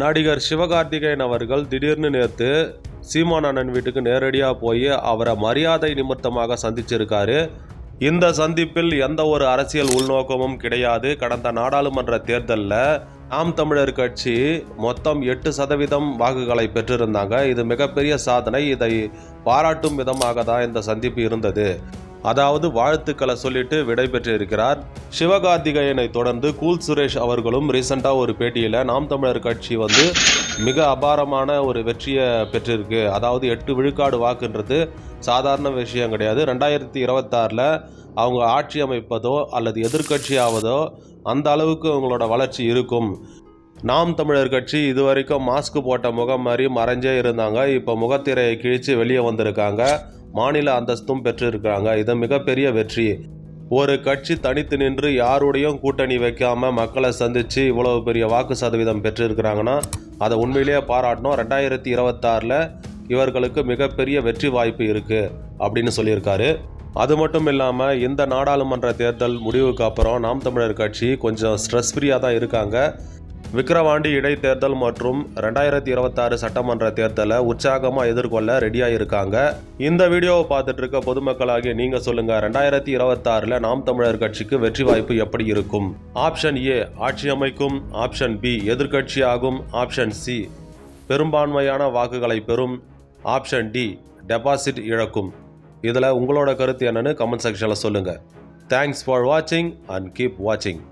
நடிகர் சிவகார்த்திகேயன் அவர்கள் திடீர்னு நேற்று சீமான் அண்ணன் வீட்டுக்கு நேரடியாக போய் அவரை மரியாதை நிமித்தமாக சந்திச்சிருக்காரு. இந்த சந்திப்பில் எந்த ஒரு அரசியல் உள்நோக்கமும் கிடையாது. கடந்த நாடாளுமன்ற தேர்தலில் நாம் தமிழர் கட்சி மொத்தம் எட்டு சதவீதம் வாக்குகளை பெற்றிருந்தாங்க. இது மிகப்பெரிய சாதனை. இதை பாராட்டும் விதமாக தான் இந்த சந்திப்பு இருந்தது. அதாவது வாழ்த்துக்களை சொல்லிட்டு விடைபெற்று இருக்கிறார் சிவகார்த்திகேயனை தொடர்ந்து கூல் சுரேஷ் அவர்களும் ரீசெண்டாக ஒரு பேட்டியில் நாம் தமிழர் கட்சி வந்து மிக அபாரமான ஒரு வெற்றியை பெற்றிருக்கு. அதாவது எட்டு விழுக்காடு வாக்குன்றது சாதாரண விஷயம் கிடையாது. ரெண்டாயிரத்தி இருபத்தாறில் அவங்க ஆட்சி அமைப்பதோ அல்லது எதிர்கட்சியாவதோ அந்த அளவுக்கு அவங்களோட வளர்ச்சி இருக்கும். நாம் தமிழர் கட்சி இதுவரைக்கும் மாஸ்க் போட்ட முகம் மாதிரி மறைஞ்சே இருந்தாங்க. இப்போ முகத்திரையை கிழித்து வெளியே வந்திருக்காங்க. மாநில அந்தஸ்தும் பெற்றிருக்கிறாங்க. இது மிகப்பெரிய வெற்றி. ஒரு கட்சி தனித்து நின்று யாருடையும் கூட்டணி வைக்காமல் மக்களை சந்தித்து இவ்வளவு பெரிய வாக்கு சதவீதம் பெற்றிருக்கிறாங்கன்னா அதை உண்மையிலேயே பாராட்டணும். ரெண்டாயிரத்தி இருபத்தாறில் இவர்களுக்கு மிகப்பெரிய வெற்றி வாய்ப்பு இருக்குது அப்படின்னு சொல்லியிருக்காரு. அது மட்டும் இல்லாமல் இந்த நாடாளுமன்ற தேர்தல் முடிவுக்கு அப்புறம் நாம் தமிழர் கட்சி கொஞ்சம் ஸ்ட்ரெஸ் ஃப்ரீயாக தான் இருக்காங்க. விக்கிரவாண்டி இடைத்தேர்தல் மற்றும் ரெண்டாயிரத்தி இருபத்தாறு சட்டமன்ற தேர்தலை உற்சாகமாக எதிர்கொள்ள ரெடியாக இருக்காங்க இந்த வீடியோவை பார்த்துட்டு இருக்க பொதுமக்களாகிய நீங்கள் சொல்லுங்கள் ரெண்டாயிரத்தி இருபத்தாறில் நாம் தமிழர் கட்சிக்கு வெற்றி வாய்ப்பு எப்படி இருக்கும்? ஆப்ஷன் ஏ ஆட்சி அமைக்கும். ஆப்ஷன் பி எதிர்க்கட்சியாகும். ஆப்ஷன் சி பெரும்பான்மையான வாக்குகளை பெறும். ஆப்ஷன் டி டெபாசிட் இழக்கும். இதில் உங்களோட கருத்து என்னன்னு கமெண்ட் செக்ஷனில் சொல்லுங்கள் தேங்க்ஸ் ஃபார் வாட்சிங் அண்ட் கீப் வாட்சிங்